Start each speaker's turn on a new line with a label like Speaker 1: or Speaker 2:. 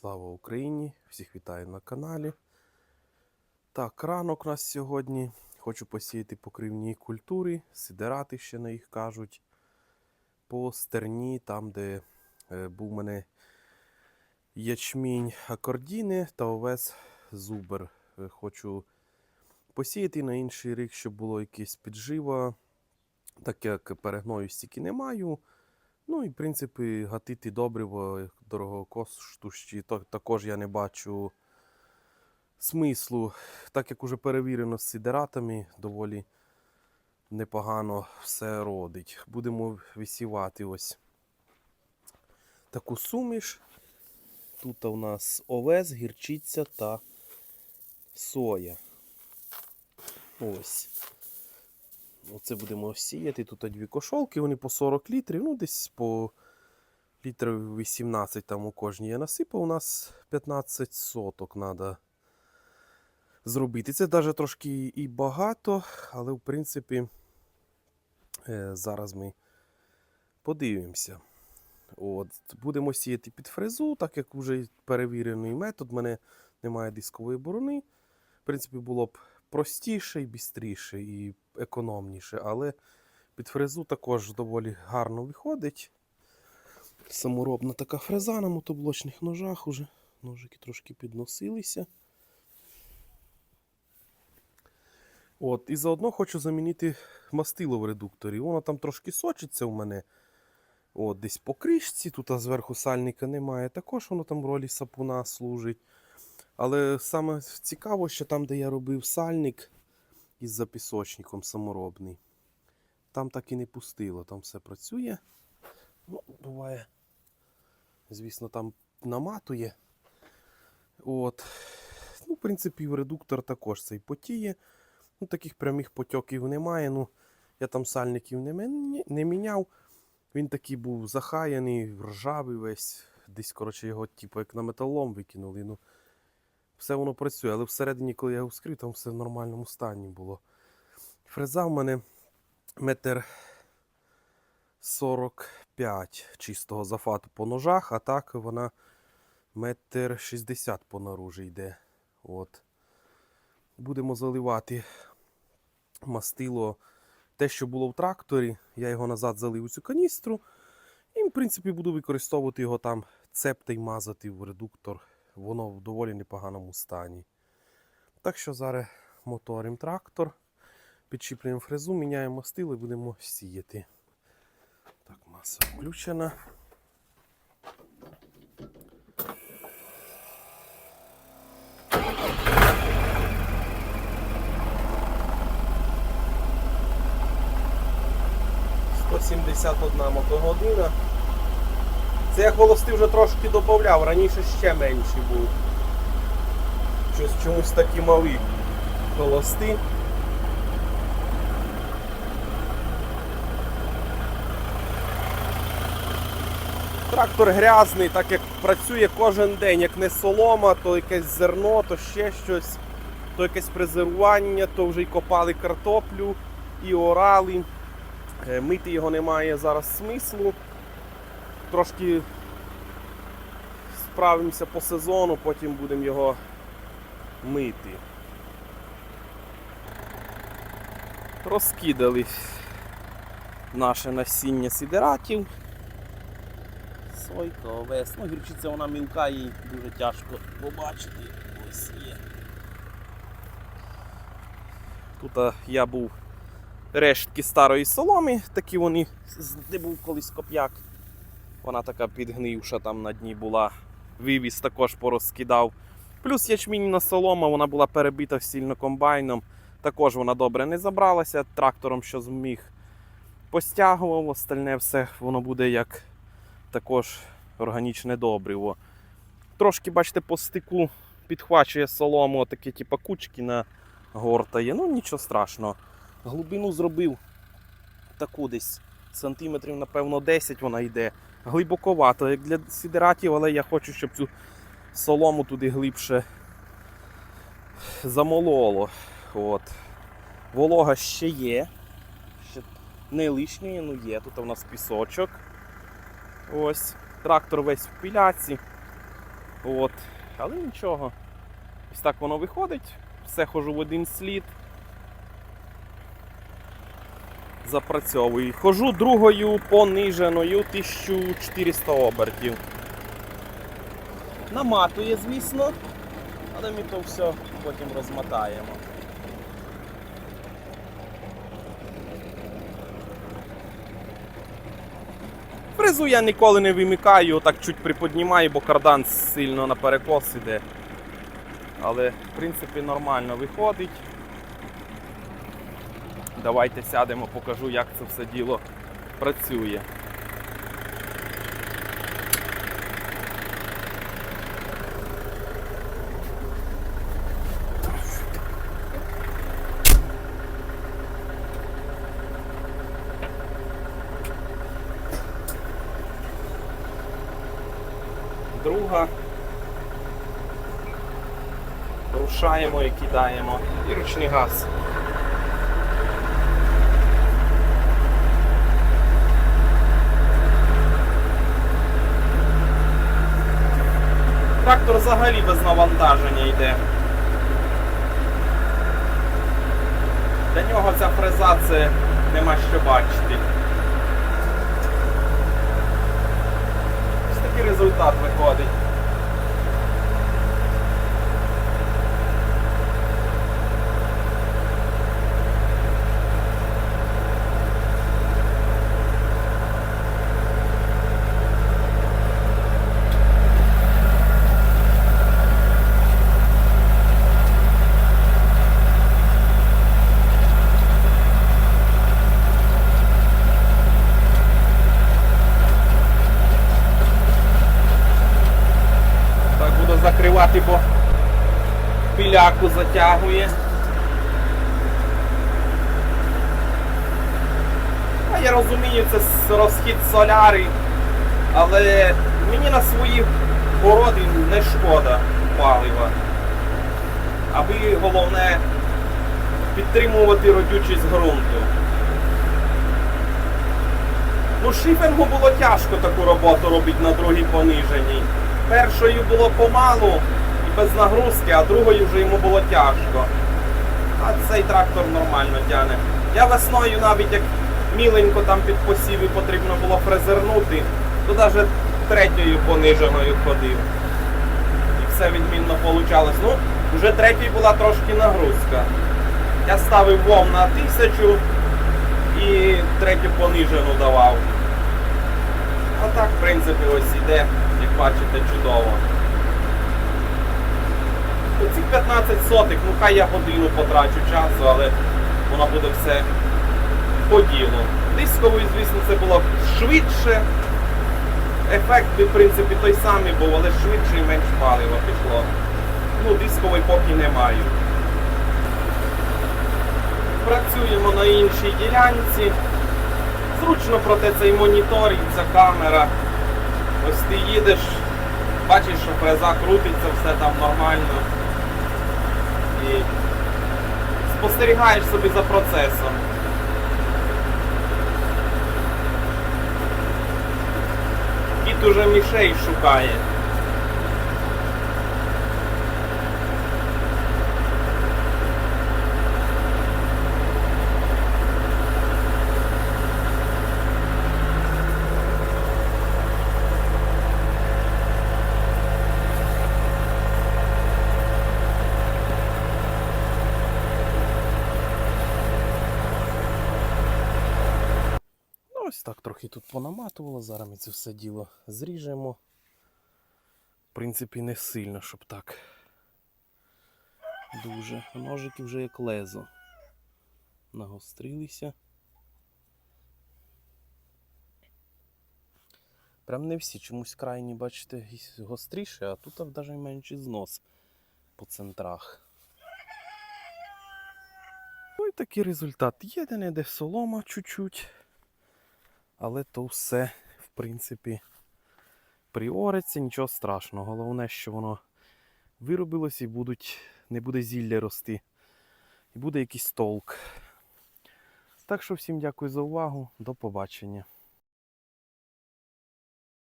Speaker 1: Слава Україні! Всіх вітаю на каналі. Так, ранок у нас сьогодні. Хочу посіяти покривні культури, сидерати ще на їх кажуть. По стерні, там, де е, був у мене ячмінь акордіни та овес зубер. Е, Хочу посіяти на інший рік, щоб було якесь піджива. Так як перегною стільки не маю. Ну і в принципі гатити добриво дорогого кошту ще також я не бачу смислу, так як уже перевірено з сидератами, доволі непогано все родить. Будемо висівати ось таку суміш. Тут у нас овес, гірчиця та соя. Ось. Оце будемо сіяти. Тут дві кошолки, вони по 40 літрів, ну десь по літрів 18 там у кожній я насипав. У нас 15 соток треба зробити. Це навіть трошки і багато, але в принципі е, зараз ми подивимося. От, будемо сіяти під фрезу, так як вже перевірений метод, в мене немає дискової борони. В принципі, було б простіше і бістріше, і економніше, але під фрезу також доволі гарно виходить. Саморобна така фреза на мотоблочних ножах уже. Ножики трошки підносилися. От, і заодно хочу замінити мастило в редукторі. Воно там трошки сочиться у мене. От, десь по кришці, тут зверху сальника немає. Також воно там в ролі сапуна служить. Але саме цікаво, що там, де я робив сальник із запісочником саморобний, там так і не пустило, там все працює. Ну, буває, звісно, там наматує. От. Ну, в принципі, редуктор також цей потіє. Ну, таких прямих потьоків немає. Ну, я там сальників не, не міняв. Він такий був захаяний, ржавий весь. Десь, коротше, його, типу, як на металолом викинули. Ну, все воно працює, але всередині, коли я його вскрив, там все в нормальному стані було. Фреза в мене метр 45 чистого зафату по ножах, а так вона метр 60 по наружі йде. От. Будемо заливати мастило. Те, що було в тракторі, я його назад залив у цю каністру. І, в принципі, буду використовувати його там цепти й мазати в редуктор. Воно в доволі непоганому стані. Так що зараз моторим трактор, підчіплюємо фрезу, міняємо мастило і будемо сіяти. Так, маса включена. «171 мотогодина. Це я холости вже трошки додавав, раніше ще менший був. Щось чомусь такі малі холости. Трактор грязний, так як працює кожен день, як не солома, то якесь зерно, то ще щось, то якесь презервування, то вже й копали картоплю і орали. Е, Мити його немає зараз смислу. Трошки справимося по сезону, потім будемо його мити. Розкидали наше насіння сідератів. Сойка, овес. Ну, гірчиця вона мілка, їй дуже тяжко побачити. Ось є. Тут я був рештки старої соломи, такі вони, де був колись коп'як. Вона така підгнивша там на дні була. Вивіз також порозкидав. Плюс ячмінна солома, вона була перебита сильно комбайном. Також вона добре не забралася. Трактором, що зміг, постягував, остальне все воно буде як також органічне добриво. Трошки, бачите, по стику підхвачує солому, такі типу кучки на гортає. Ну нічого страшного. Глибину зробив таку десь сантиметрів, напевно, 10 вона йде. Глибоковато, як для сідератів, але я хочу, щоб цю солому туди глибше замололо. От. Волога ще є. Ще не лишньої, ну є. Тут у нас пісочок. Ось. Трактор весь в піляці. От. Але нічого. Ось так воно виходить. Все хожу в один слід. Запрацьовую. Хожу другою пониженою 1400 обертів. Наматує, звісно, але ми то все потім розмотаємо. Фрезу я ніколи не вимикаю, так чуть приподнімаю, бо кардан сильно на перекос іде. Але в принципі нормально виходить. Давайте сядемо, покажу, як це все діло працює. Друга. Рушаємо і кидаємо. І ручний газ. Трактор взагалі без навантаження йде. Для нього ця фреза це нема що бачити. Ось такий результат виходить. Так буду бо піляку затягує. А я розумію, це розхід соляри, але мені на свої городи не шкода палива. Аби головне підтримувати родючість ґрунту. Ну, шифінгу було тяжко таку роботу робити на другій пониженій. Першою було помалу і без нагрузки, а другою вже йому було тяжко. А цей трактор нормально тяне. Я весною навіть як міленько там під посіви потрібно було фрезернути, то навіть третьою пониженою ходив. І все відмінно вийшло. Ну, вже третьою була трошки нагрузка. Я ставив вом на тисячу і третю понижену давав. А так, в принципі, ось іде, бачите, чудово. Ну, ці 15 сотих, ну хай я годину потрачу часу, але воно буде все по ділу. Дисковою, звісно, це було швидше. Ефект, в принципі, той самий був, але швидше і менш палива пішло. Ну, дисковий поки не маю. Працюємо на іншій ділянці. Зручно проте цей монітор і ця камера. Ось ти їдеш, бачиш, що фреза крутиться, все там нормально. І спостерігаєш собі за процесом. Кіт уже мішей шукає. Ось так трохи тут понаматувало. Зараз ми це все діло зріжемо. В принципі, не сильно, щоб так. Дуже. Ножики вже як лезо. Нагострилися. Прям не всі чомусь крайні, бачите, гостріше, а тут навіть менший знос по центрах. Ну і такий результат. Є де де солома чуть-чуть. Але то все, в принципі, пріориться, нічого страшного. Головне, що воно виробилось і будуть, не буде зілля рости. І буде якийсь толк. Так що всім дякую за увагу. До побачення.